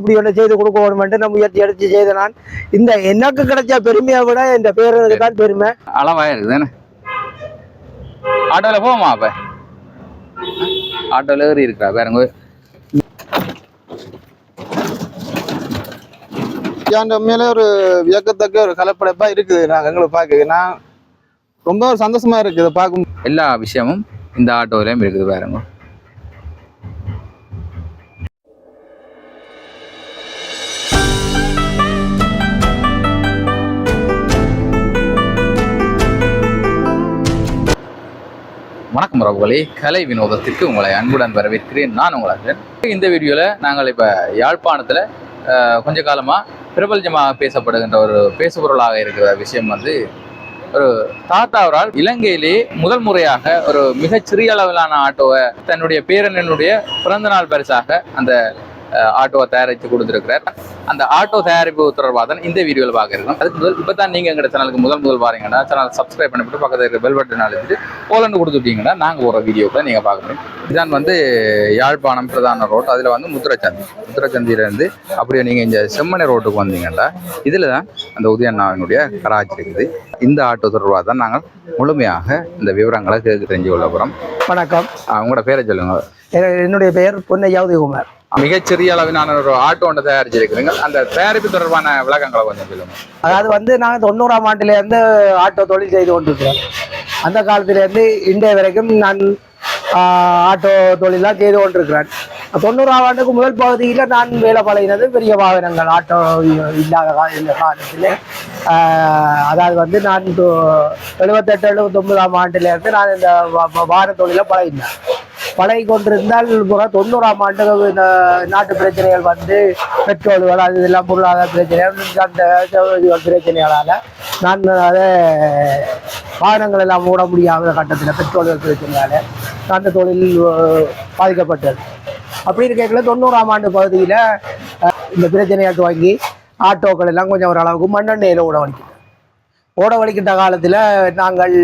இப்படி ஒன்று செய்து கொடுக்க வேணுமென்று நான் முயற்சி எடுத்து செய்த நான் இந்த எனக்கு கிடைச்ச பெருமையை விட இந்த பேருக்கு தான் பெருமை. அளவா இருக்குது தானே? ஆட்டோல போமா அப்ப? ஆட்டோல ஏறி இருக்கா பாருங்க. ஏன் உண்மையிலே ஒரு வியக்கத்தக்க ஒரு கலப்படைப்பா இருக்குது. நாங்கள் எங்களை பார்க்க நான் ரொம்ப ஒரு சந்தோஷமா இருக்குது. இதை பார்க்கும் எல்லா விஷயமும் இந்த ஆட்டோலயும் இருக்குது பாருங்க. வணக்கம் ரகுவலி கலை வினோதத்திற்கு உங்களை அன்புடன் வரவேற்கிறேன். நான் உங்களை இந்த வீடியோவில் நாங்கள் இப்போ யாழ்ப்பாணத்தில் கொஞ்ச காலமாக பிரபலஜமாக பேசப்படுகின்ற ஒரு பேசுபொருளாக இருக்கிற விஷயம் வந்து ஒரு தாத்தாவரால் இலங்கையிலே முதல் முறையாக ஒரு மிகச்சிறிய அளவிலான ஆட்டோவை தன்னுடைய பேரனினுடைய பிறந்தநாள் பரிசாக அந்த ஆட்டோவை தயாரித்து கொடுத்துருக்கிறார். அந்த ஆட்டோ தயாரிப்பு தொடர்பாக தான் இந்த வீடியோவில் பார்க்க இருக்கோம் அதுக்கு முதல் இப்போ தான் நீங்கள் எங்கள் சேனலுக்கு முதல் முதல் பாருங்கன்னா சேனல் சப்ஸ்கிரைப் பண்ணிவிட்டு பக்கத்தில் இருக்கிற பெல் பட்டன் அழுத்திட்டு போலண்டு கொடுத்துட்டீங்கன்னா நாங்கள் போகிற வீடியோக்களை நீங்கள் பார்க்க முடியும். இதான் வந்து யாழ்ப்பாணம் பிரதான ரோட் அதில் வந்து முத்துரச்சந்தி முத்துரச்சந்தியிலேருந்து அப்படியே நீங்கள் இந்த செம்மனை ரோட்டுக்கு வந்தீங்கன்னா இதில் தான் அந்த உதயண்ணாவினுடைய கராச்சி இருக்குது. இந்த ஆட்டோ தொடர்பாக தான் நாங்கள் முழுமையாக இந்த விவரங்களை கேட்க தெரிஞ்சு கொள்ள போகிறோம் வணக்கம். உங்களோட பேரை சொல்லுங்க. எ- என்னுடைய பெயர் பொன்னையா உதயகுமார் மிகச்சிறிய அளவிலான ஒரு ஆட்டோ ஒன்று தயாரிச்சிருக்கிறீங்க. அந்த தயாரிப்பு தொடர்பான விளக்கங்களை கொஞ்சம் சொல்லுங்க. அதாவது வந்து நான் தொண்ணூறாம் ஆண்டுலேருந்து ஆட்டோ தொழில் செய்து கொண்டிருக்கிறோம். அந்த காலத்திலேருந்து இன்றைய வரைக்கும் நான் ஆட்டோ தொழிலாம் செய்து கொண்டிருக்கிறேன். தொண்ணூறாம் ஆண்டுக்கு முதல் பகுதியில் நான் வேலை பழகினது பெரிய வாகனங்கள் ஆட்டோ இல்லாத காலத்தில். அதாவது வந்து நான் எழுபத்தெட்டு எழுபத்தொம்பதாம் ஆண்டுலேருந்து நான் இந்த வாகன தொழிலை பழகினேன். பழகி கொண்டிருந்தால் தொண்ணூறாம் ஆண்டு இந்த நாட்டு பிரச்சனைகள் வந்து பெட்ரோல்கள் அது இதெல்லாம் பொருளாதார பிரச்சனைகள் அந்த பிரச்சனைகளால் நான் அதை வாகனங்கள் எல்லாம் மூட முடியாத கட்டத்தில் பெட்ரோல்கள் பிரச்சனையால் அந்த தொழில் பாதிக்கப்பட்டது. அப்படி இருக்கல தொண்ணூறாம் ஆண்டு பகுதியில் இந்த பிரச்சனையை துவங்கி ஆட்டோக்கள் எல்லாம் கொஞ்சம் ஓரளவுக்கு மண்ணெண்ணெயில் ஓட வலிக்கிட்டோம் ஓட வலிக்கிட்ட காலத்தில் நாங்கள்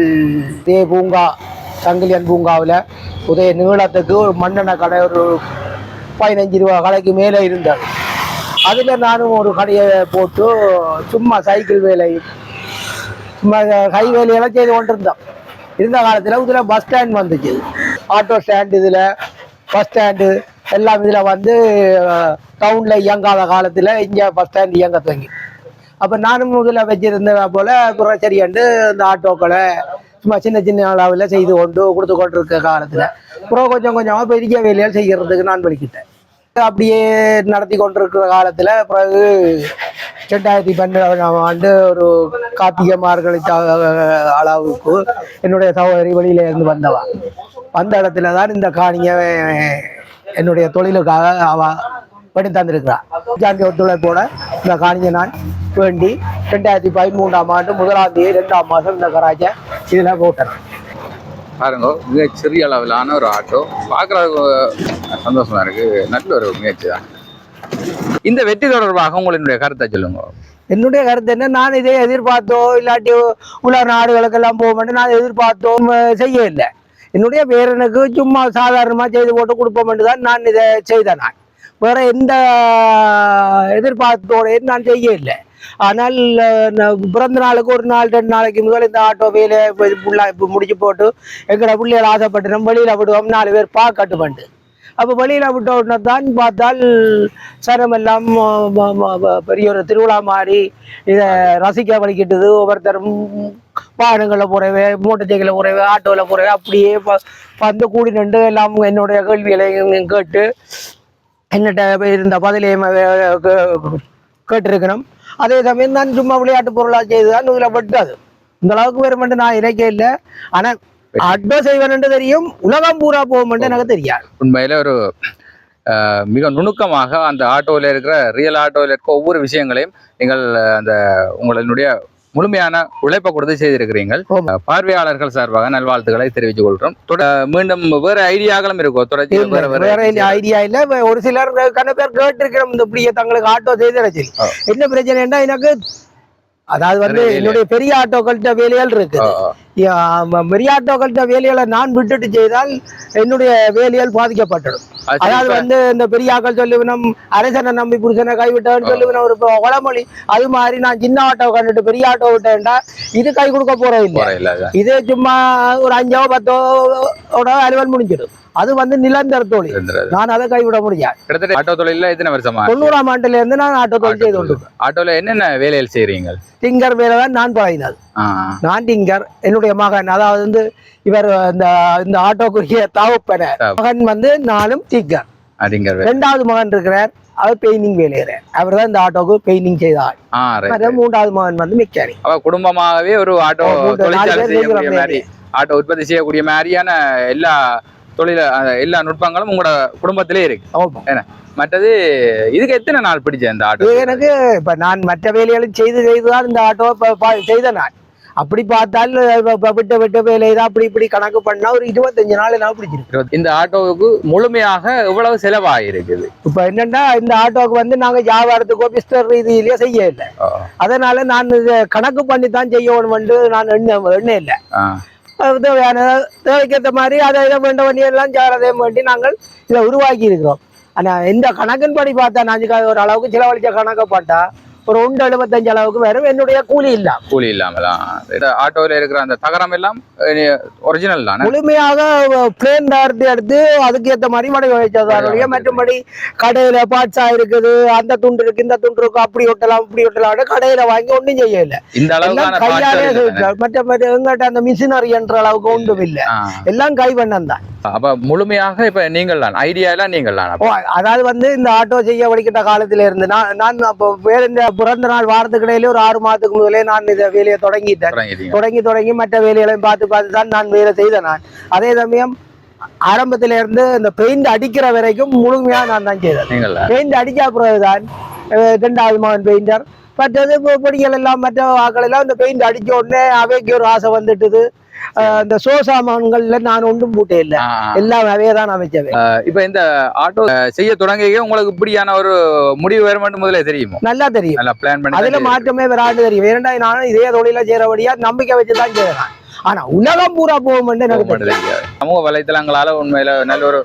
தே பூங்கா சங்கிலியன் பூங்காவில் உதய நீளத்துக்கு ஒரு மண்ணெண்ணெய் கடை ஒரு பதினஞ்சு ரூபா கடைக்கு மேலே இருந்தது. அதில் நானும் ஒரு கடையை போட்டு சும்மா சைக்கிள் வேலை சும்மா கை வேலையெல்லாம் செய்து கொண்டிருந்தோம். இருந்த காலத்தில் இதில் பஸ் ஸ்டாண்ட் வந்துச்சு. ஆட்டோ ஸ்டாண்டு இதில் பஸ் ஸ்டாண்டு எல்லாம் இதில் வந்து டவுனில் இயங்காத காலத்தில் இங்கே பஸ் ஸ்டாண்ட் இயங்க துவங்கி அப்போ நானும் இதில் வச்சிருந்த போல் அப்புறம் இந்த ஆட்டோக்களை சும்மா சின்ன சின்ன அளவில் செய்து கொண்டு கொடுத்து கொண்டு இருக்க காலத்தில். அப்புறம் கொஞ்சம் கொஞ்சமாக பெரிய வேலையால் செய்கிறதுக்கு நான் வலிக்கிட்டேன் அப்படியே நடத்தி கொண்டிருக்கிற காலத்தில் பிறகு ரெண்டாயிரத்தி பன்னெண்டாம் ஆண்டு ஒரு கார்த்திகை மார்கழி அளவுக்கு என்னுடைய சகோதரி வெளியில இருந்து வந்தவா. வந்த இடத்துல தான் இந்த காணியை என்னுடைய தொழிலுக்காக அவ பண்ணி தந்திருக்கிறாள் ஜாந்தி ஒத்துழைப்போட இந்த காணியை நான் வேண்டி ரெண்டாயிரத்தி பதிமூன்றாம் ஆண்டு முதலாம் தேதி ரெண்டாம் மாதம் இந்த கராச்சை இதில் போட்டேன் பாருங்க மிகச் சிறிய அளவிலான ஒரு ஆட்டோ பார்க்குறதுக்கு சந்தோஷமா இருக்கு நல்ல ஒரு முயற்சி தான் இந்த வெற்றி தொடர்பாக உங்களுடைய கருத்தை சொல்லுங்க என்னுடைய கருத்து என்ன நான் இதை எதிர்பார்த்தோ இல்லாட்டி உலக நாடுகளுக்கெல்லாம் போக மாட்டேன் நான் எதிர்பார்த்தோம் செய்ய இல்லை என்னுடைய பேரனுக்கு சும்மா சாதாரணமாக செய்து போட்டு கொடுப்போம் தான் நான் இதை செய்தேன் நான் வேற எந்த எதிர்பார்த்தோடையும் நான் செய்ய இல்லை ஆனால் நான் பிறந்த நாளுக்கு ஒரு நாள் ரெண்டு நாளைக்கு முதல் இந்த ஆட்டோ வேலை ஃபுல்லாக இப்போ முடிச்சு போட்டு எங்களோட பிள்ளைகள் ஆசைப்பட்டு நம்ம வெளியில் விடுவோம். நாலு பேர் பா பண்ணு அப்போ வெளியில் விட்ட உடனே தான் பார்த்தால் சனமெல்லாம் பெரிய ஒரு திருவிழா மாதிரி இதை ரசிக்க வலிக்கிட்டது ஒவ்வொருத்தரும் வாகனங்களில் போகிறவே மோட்டர் சைக்கிளில் போகிறவே ஆட்டோவில் போகிறவே அப்படியே ப- வந்து கூடி நின்று எல்லாம் என்னுடைய கேள்விகளை கேட்டு என்னட்ட இருந்த பதிலையும் கேட்டிருக்கணும். அதே சமயம் தான் சும்மா விளையாட்டு பொருளாக செய்து தான் இதில் பட்டாது இந்த அளவுக்கு வருமென்று நான் இணைக்க இல்லை. ஆனால் அட்வா செய்வேன் தெரியும் உலகம் பூரா போகுமென்று எனக்கு தெரியாது. உண்மையில ஒரு மிக நுணுக்கமாக அந்த ஆட்டோவில் இருக்கிற ரியல் ஆட்டோவில் இருக்க ஒவ்வொரு விஷயங்களையும் நீங்கள் அந்த உங்களுடைய முழுமையான உழைப்பை கொடுத்து செய்திருக்கிறீர்கள். பார்வையாளர்கள் சார்பாக நல்வாழ்த்துக்களை தெரிவித்துக் கொள்கிறோம். மீண்டும் வேற ஐடியாக்களும் இருக்கும் தொடர்ச்சி வேற ஐடியா இல்ல. ஒரு சிலர் கண்ண பேர் கேட்டிருக்கிறோம். இந்த இப்படியே தங்களுக்கு ஆட்டோ செய்து சரி ஆ. என்ன பிரச்சனைன்னா எனக்கு அதாவது வந்து. என்னுடைய பெரிய ஆட்டோக்கள்கிட்ட வேலைகள் இருக்கு ஓ, ஓ. பெரிய ஆட்டோக்கள்கிட்ட வேலைகளை நான் விட்டுட்டு செய்தால் என்னுடைய பாதிக்கப்பட்டுடும் அது சரி, அதாவது வந்து இந்த பெரிய ஆக்கள் சொல்லுவினம் அரசனை நம்பி புருஷனை கைவிட்டவன் சொல்லுவினம் ஒரு உளமொழி அது மாதிரி நான் சின்ன ஆட்டோ கண்டுட்டு பெரிய ஆட்டோ விட்டேன்டா இது கை கொடுக்க போறது இல்லை. இது சும்மா ஒரு அஞ்சோ பத்தோ ஓட அலுவல் முடிஞ்சிடும் அது வந்து நிலந்தர தொழில். நான் அதை கைவிட முடியாது. கிட்டத்தட்ட ஆட்டோ தொழில எத்தனை வருஷமா? தொண்ணூறாம் ஆண்டுல இருந்து நான் ஆட்டோ தொழில் செய்து கொண்டு ஆட்டோல என்னென்ன வேலைகள் செய்றீங்க டிங்கர் வேலை தான் நான் பழகினது நான் டிங்கர் என்னுடைய மகன் அதாவது வந்து இவர் இந்த இந்த ஆட்டோக்குரிய தாவப்பன தாவ- மகன் வந்து நானும் டிங்கர். ரெண்டாவது மகன் இருக்கிறார் அவர் பெயிண்டிங் வேலையிறார் அவர் தான் இந்த ஆட்டோக்கு பெயிண்டிங் right. மூன்றாவது மகன் வந்து மெக்கானிக். அவ குடும்பமாகவே ஒரு ஆட்டோ ஆட்டோ உற்பத்தி செய்யக்கூடிய மாதிரியான எல்லா தொழில எல்லா நுட்பங்களும் உங்களோட குடும்பத்திலே இருக்கு. ஆமா. மற்றது இதுக்கு எத்தனை நாள் பிடிச்ச இந்த ஆட்டோ? எனக்கு இப்ப நான் மற்ற வேலைகளும் செய்து செய்துதான் இந்த ஆட்டோ செய்த நான். அப்படி பார்த்தால் விட்ட விட்ட வேலை தான் அப்படி இப்படி கணக்கு பண்ணா ஒரு இருபத்தஞ்சு நாள் நான் பிடிச்சிருக்கு. இந்த ஆட்டோவுக்கு முழுமையாக எவ்வளவு செலவாயிருக்குது? இப்ப என்னன்னா இந்த ஆட்டோக்கு வந்து நாங்க வியாபாரத்துக்கோ பிஸ்டர் ரீதியிலேயே செய்ய இல்லை அதனால நான் இதை கணக்கு பண்ணி தான் செய்யணும் நான் எண்ண எண்ண இல்லை தேவைக்கேற்ற மாதிரி அதை இதை வேண்ட வண்டியெல்லாம் ஜாரதையும் வேண்டி நாங்கள் இதை உருவாக்கி இருக்கிறோம் ஆனால் இந்த கணக்கின்படி பார்த்தா நான் ஒரு அளவுக்கு செலவழிச்ச கணக்கை பார்த்தா ஒரு ஒன்று எழுபத்தஞ்சு அளவுக்கு வரும். என்னுடைய கூலி இல்லாம. கூலி இல்லாமலாம் இந்த ஆட்டோவில் இருக்கிற அந்த தகரம் எல்லாம் ஒரிஜினல் தானே? முழுமையாக பிளேன் தயாரித்து எடுத்து அதுக்கு ஏற்ற மாதிரி மடை வச்சதாருடைய மற்றபடி கடையில பார்ட்ஸா இருக்குது அந்த துண்டு இருக்கு இந்த துண்டு இருக்கு அப்படி ஒட்டலாம் இப்படி ஒட்டலாம் கடையில வாங்கி ஒண்ணும் செய்யல. இந்த parts கையாலே எங்கிட்ட அந்த மிஷினரி என்ற அளவுக்கு ஒன்றும் இல்ல. எல்லாம் கை பண்ணம் தான். அப்ப முழுமையாக இப்ப நீங்கள் தான் ஐடியா எல்லாம் நீங்கள் தான் அதாவது வந்து இந்த ஆட்டோ செய்ய வடிக்கிட்ட காலத்துல இருந்து நான் நான் அப்போ வேற இந்த பிறந்த நாள் வாரத்துக்கு இடையில ஒரு ஆறு மாதத்துக்கு முதலே நான் இந்த வேலையை தொடங்கிட்டேன். தொடங்கி தொடங்கி மற்ற வேலைகளையும் பார்த்து பார்த்து தான் நான் வேலை செய்தேன் நான். அதே சமயம் ஆரம்பத்துல இருந்து இந்த பெயிண்ட் அடிக்கிற வரைக்கும் முழுமையா நான் தான் செய்தேன். பெயிண்ட் அடிச்ச பிறகுதான் அஹ், இரண்டாவது மகன் பெயிண்டர். மற்றது பொடிகள் எல்லாம் மற்ற ஆக்கள் எல்லாம் இந்த பெயிண்ட் அடிச்ச உடனே அவைக்கு ஒரு ஆசை வந்துட்டுது. இந்த சோ சாமான்கள்ல நான் ஒன்றும் பூட்டே இல்லை. எல்லாம் அவையே தான் அமைச்சவை இப்ப இந்த ஆட்டோ செய்ய தொடங்கிய உங்களுக்கு இப்படியான ஒரு முடிவு வரும் முதல்ல தெரியுமோ? நல்லா தெரியும். நல்லா பிளான் பண்ணி அதுல மாற்றமே வராது தெரியும். இரண்டாவது நானும் இதே தொழில செய்யறபடியா நம்பிக்கை வச்சு தான் செய்யறேன் ஆனா உலகம் பூரா போகும்னு எனக்கு. சமூக வலைத்தளங்களால உண்மையில நல்ல ஒரு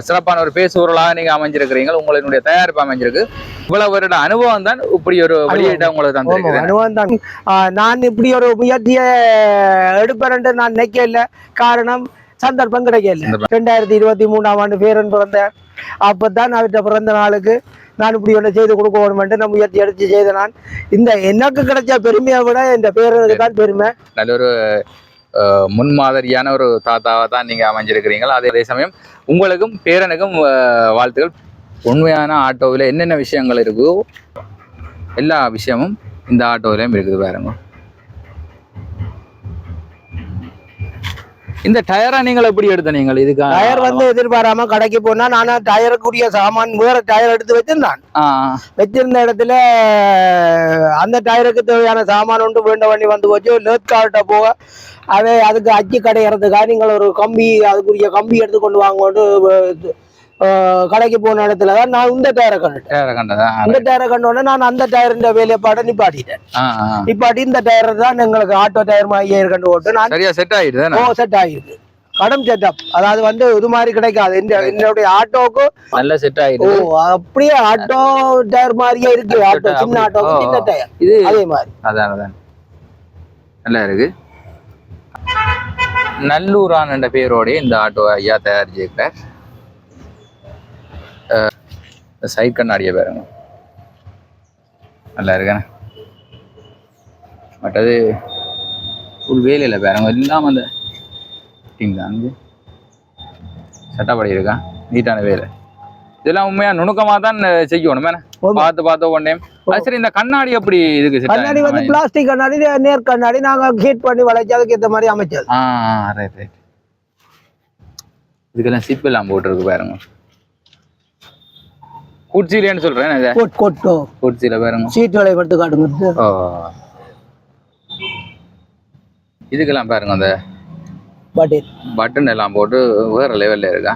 சிறப்பான ஒரு பேசுபொருளாக நீங்க அமைஞ்சிருக்கிறீங்க உங்களுடைய தயாரிப்பு அமைஞ்சிருக்கு. இவ்வளவு வருட அனுபவம் தான் இப்படி ஒரு வெளியீட்டை உங்களுக்கு ஆமா, தந்திருக்குது. அனுபவம் தான் நான் இப்படி ஒரு முயற்சியை எடுப்பேன் நான் நினைக்கல காரணம் சந்தர்ப்பம் கிடைக்கல ரெண்டாயிரத்தி இருபத்தி மூணாம் ஆண்டு பேரன் பிறந்தார் அப்பதான் அவர்கிட்ட பிறந்த நாளுக்கு நான் இப்படி ஒன்று செய்து கொடுக்க வேணுமென்று நான் முயற்சி எடுத்து செய்த நான் இந்த எனக்கு கிடைச்ச பெருமையை விட இந்த பேரனுக்கு தான் பெருமை. நல்ல ஒரு முன்மாதிரியான ஒரு தாத்தாவை தான் நீங்கள் அமைஞ்சிருக்கிறீங்களா அதே அதே சமயம் உங்களுக்கும் பேரனுக்கும் வாழ்த்துகள் வாழ்த்துக்கள். உண்மையான ஆட்டோவில் என்னென்ன விஷயங்கள் இருக்குதோ எல்லா விஷயமும் இந்த ஆட்டோவிலையும் இருக்குது பாருங்கள் இந்த டயரா நீங்கள் எப்படி எடுத்த நீங்கள்? இதுக்கு டயர் வந்து எதிர்பாராம கடைக்கு போனா நானா டயருக்குரிய சாமான் வேற டயர் எடுத்து வச்சிருந்தான். வச்சிருந்த இடத்துல அந்த டயருக்கு தேவையான சாமான் ஒன்று வேண்ட வண்டி வந்து போச்சு. லேத் கார்ட்ட போக அவை அதுக்கு அச்சு கடையிறதுக்காக நீங்கள் ஒரு கம்பி அதுக்குரிய கம்பி எடுத்து கொண்டு அஹ், கடைக்கு போன இடத்துல தான் நான் இந்த டயரை கண்டுட்டேன் இந்த டயரை கண்டோடனே நான் அந்த டயரின் வேலைப்பாடை நிப்பாட்டிட்டேன். நிப்பாட்டி இந்த டயர் தான் எங்களுக்கு ஆட்டோ டயர் மாதிரி கண்டு ஓட்டு நான் சரியா செட் ஆயிடுது ஓ செட் ஆகிருக்கு கடம் செட்டப் அதாவது வந்து இது மாதிரி கிடைக்காது. இந்த என்னுடைய ஆட்டோக்கு நல்ல செட் ஓ ஆயிடுது அப்படியே ஆட்டோ டயர் மாதிரியே இருக்கு. ஆட்டோ சின்ன ஆட்டோக்கு சின்ன டயர் இது அதே மாதிரி. அதான் அதான். நல்லா இருக்கு. நல்லூரான் என்ற பேரோடய இந்த ஆட்டோ ஐயா தயாரிச்சிருக்கிறார். சைட் கண்ணாடியை பாருங்க. நல்லா இருக்கேன் மற்றது ஒரு வேலையில் பாருங்க. எல்லாம் அந்த தான். வந்து சட்டப்படி இருக்கா நீட்டான வேலை. இதெல்லாம் உண்மையா நுணுக்கமாக தான் செய்யணும். பார்த்து பார்த்து ஒன் டைம் அது சரி இந்த கண்ணாடி எப்படி இதுக்கு கண்ணாடி வந்து? பிளாஸ்டிக் கண்ணாடி நேர் கண்ணாடி. நாங்க ஹீட் பண்ணி வளைச்சு அதுக்கு ஏத்த மாதிரி அமைச்சது. இதுக்கெல்லாம் சிப் எல்லாம் போட்டிருக்கு பாருங்க. குட்சிலேன்னு சொல்றேன் இதை? கோட் கோட்டோ. குட்சியில பாருங்க. சீட்டுகளை எடுத்து காட்டுங்க. ஓ. இதுக்கெல்லாம் பாருங்க அந்த பட்டில் பட்டன் எல்லாம் போட்டு வேற லெவல்ல இருக்கா?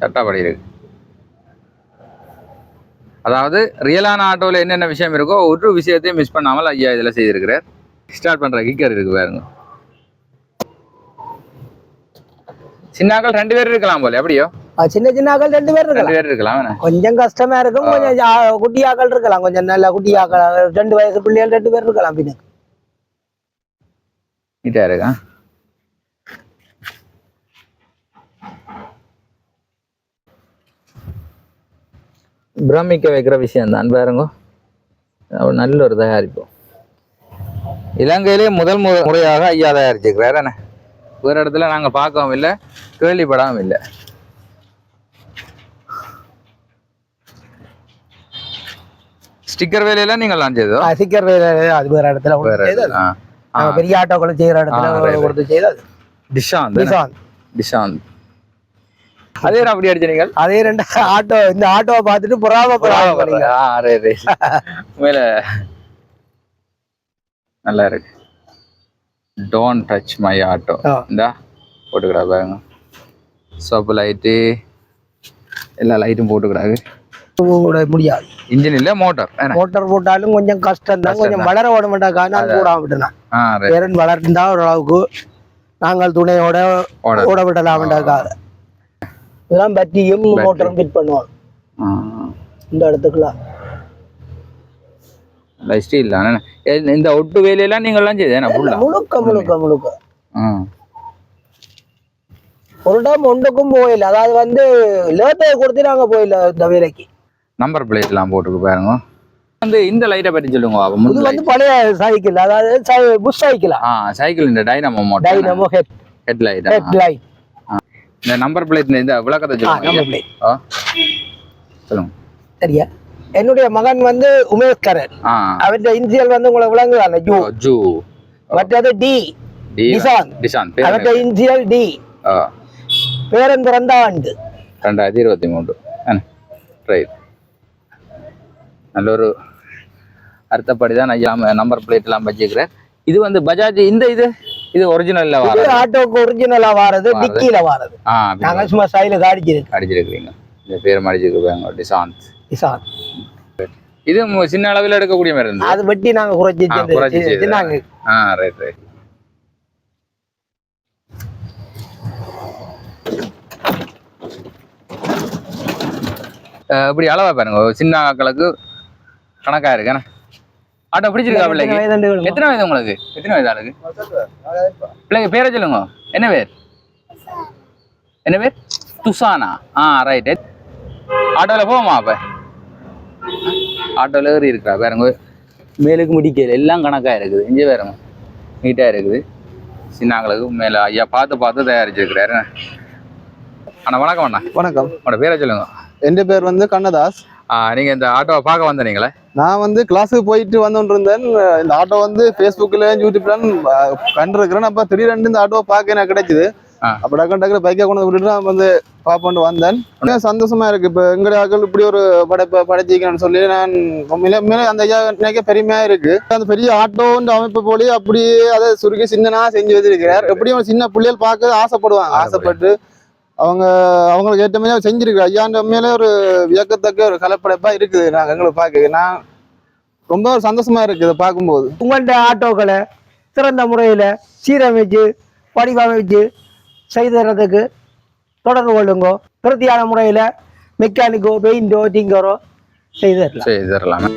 சட்டாப்படி இருக்கு. அதாவது ரியலான ஆட்டோவில் என்னென்ன விஷயம் இருக்கோ ஒரு விஷயத்தையும் மிஸ் பண்ணாமல் ஐயா இதில் செய்திருக்கிறார். ஸ்டார்ட் பண்ணுற கிக்கர் இருக்கு பாருங்க. சின்னாக்கள் ரெண்டு பேர் இருக்கலாம் போல எப்படியோ? சின்ன சின்ன ஆக்கள் ரெண்டு பேர் ரெண்டு இருக்கலாம் பேர் இருக்கலாம்? கொஞ்சம் கஷ்டமா இருக்கும் கொஞ்சம் ஜா- குட்டி ஆக்கள் இருக்கலாம் கொஞ்சம் நல்ல குட்டி ஆக்கள் ரெண்டு வயசு பிள்ளைகள் ரெண்டு பேர் இருக்கலாம் பின்ன. நீட்டா இருக்கா? பிரமிக்க வைக்கிற விஷயம் தான் பாருங்க நல்ல ஒரு தயாரிப்பு. இலங்கையிலே முதல் முறையாக ஐயா தயாரிச்சிருக்கிறார் என்ன? வேறு இடத்துல நாங்கள் பார்க்கவும் இல்லை கேள்விப்படாமல் இல்லை. ஸ்டிக்கர் வேலையெல்லாம் நீங்கள் லான்ச் செய்தோ சிக்கர் அது வேற இடத்துல பெரிய ஆட்டோக்களை செய்யற இடத்துல. கொடுத்து செய்தது. டிஷாந்த் நிசான். டிஷாந்த். அதே நான் அப்படி அடிச்ச நீங்கள்? அதே ரெண்டு ஆட்டோ இந்த ஆட்டோவை பார்த்துட்டு right, right. மேல நல்லா இருக்கு. Don't touch my auto. இந்தா போட்டுக்கிறா பாருங்க சோப்பு லைட்டு எல்லா லைட்டும் போட்டுக்கிறாங்க கூட முடியாது இன்ஜின் இல்ல மோட்டார் மோட்டார் போட்டாலும் கொஞ்சம் கஷ்டம் தான் கொஞ்சம் வளர விட மாட்டாக்கா நான் கூட விட்டுனேன் பேரன் வளர்ந்தா ஓரளவுக்கு நாங்கள் துணையோட ஓட விடலாம்ன்றக்காக இதெல்லாம் பற்றியும். மோட்டரும் ஃபிட் பண்ணுவோம் இந்த இடத்துக்குலாம் தானே எ- இந்த ஒட்டு வேலையெல்லாம் நீங்கள்லாம் செய்தேன்? ஃபுல்லா முழுக்க முழுக்க முழுக்க. ஒரு டைம் ஒன்றுக்கும் போயில அதாவது வந்து லேட்டையை கொடுத்து நாங்க போயில இந்த வேலைக்கு. நம்பர் பிளேட்லாம் போட்டுக்கு பாருங்க. வந்து இந்த லைட்டை பற்றி சொல்லுங்க இது வந்து பழைய சைக்கிள் அதாவது புஷ் சைக்கிளா ஆ? சைக்கிள் இந்த dynamo motor dynamo head head light head light இந்த நம்பர் பிளேட் இந்த விளக்கத்தை சொல்லுங்க. நம்பர் பிளேட் ஆ. சொல்லுங்க. சரியா? என்னுடைய மகன் வந்து உமேஷ்கரன். அவருடைய இன்சியல் வந்து உங்களுக்கு விளங்குதாங்க ஜூ. ஜூ. மற்றது டி. டி. நிசான் டிஷான் பேர் அவருடைய இன்சியல் டி. பேரன் பிறந்த ஆண்டு. ரெண்டாயிரத்தி இருபத்தி மூன்று. ரைட் நல்ல ஒரு அர்த்தப்படி தான் ஐயா நம்பர் பிளேட் எல்லாம் வச்சுக்கிறேன். இது வந்து பஜாஜ் இந்த இது? இது ஒரிஜினல்ல இது வர ஆட்டோக்கு ஒரிஜினலா வாரது வாரது. டிக்கியில வாரது. நாங்க சும்மா ஸ்டைலுக்கு அடிச்சிருக்கு அடிச்சிருக்கிறீங்க. இந்த பேர் அடிச்சிருக்காங்க டிசாந்த் நிசான் இது சின்ன அளவில் எடுக்கக்கூடிய மாதிரி இருந்தது அது வெட்டி நாங்க குறைச்சி. நாங்க ஆ ரைட் ரைட் இப்படி அளவா பாருங்க. சின்ன ஆக்களுக்கு கணக்கா இருக்கு? ஆட்டோ பிடிச்சிருக்கா பிள்ளைக்கு? எத்தனை வயது உங்களுக்கு? எத்தனை வயது ஆளுக்கு? பிள்ளைங்க பேரை சொல்லுங்க. என்ன பேர்? என்ன பேர்? துசானா ஆ ரைட் ஆட்டோவில் போவோமா அப்போ? ஆட்டோவில் ஏறி இருக்கா பாருங்க மேலுக்கு முடிக்கல எல்லாம் கணக்காக இருக்குது. இங்கே பாருங்க நீட்டாக இருக்குது. சின்னாங்களுக்கு மேலே ஐயா பார்த்து பார்த்து தயாரிச்சிருக்கிறாரு. அண்ணா வணக்கம் அண்ணா. வணக்கம். உங்களோட பேரை சொல்லுங்க. என் பேர் வந்து கண்ணதாஸ். ஆ, நீங்க இந்த ஆட்டோவை பார்க்க வந்தீங்களே நான் வந்து கிளாஸுக்கு போயிட்டு வந்துட்டு இருந்தேன் இந்த ஆட்டோ வந்து ஃபேஸ்புக்கில் யூடியூப்ல கண்டிருக்கிறேன். அப்போ திடீரெண்டு இந்த ஆட்டோவை பார்க்க எனக்கு கிடைச்சிது. அப்போ டக்கு டக்குனு பைக்கை கொண்டு விட்டுட்டு நான் வந்து பார்ப்போண்டு வந்தேன். சந்தோஷமா இருக்கு? இப்போ எங்களுடைய ஆக்கள் இப்படி ஒரு படைப்பை படைச்சிக்கணும்னு சொல்லி நான் உண்மையிலே அந்த ஐயா நினைக்க பெருமையா இருக்கு. அந்த பெரிய ஆட்டோன்ற அமைப்பு போலி அப்படியே அதை சுருக்கி சின்னனா செஞ்சு வச்சிருக்கிறார். எப்படியும் சின்ன பிள்ளைகள் பார்க்க ஆசைப்படுவாங்க. ஆசைப்பட்டு அவங்க அவங்களுக்கு ஏற்ற மாதிரி செஞ்சிருக்கு ஐயாண்ட உண்மையிலே ஒரு வியக்கத்தக்க ஒரு கலைப்படைப்பா இருக்குது நாங்கள் எங்களை பார்க்க. நான் ரொம்ப ஒரு சந்தோஷமா இருக்கு இதை பார்க்கும்போது. உங்கள்ட்ட ஆட்டோக்களை சிறந்த முறையில் சீரமைச்சு வடிவமைச்சு செய்து தரதுக்கு தொடர்பு கொள்ளுங்கோ. திருப்தியான முறையில் மெக்கானிக்கோ பெயிண்டோ டிங்கரோ செய்து தரலாம். சரி தரலாமே.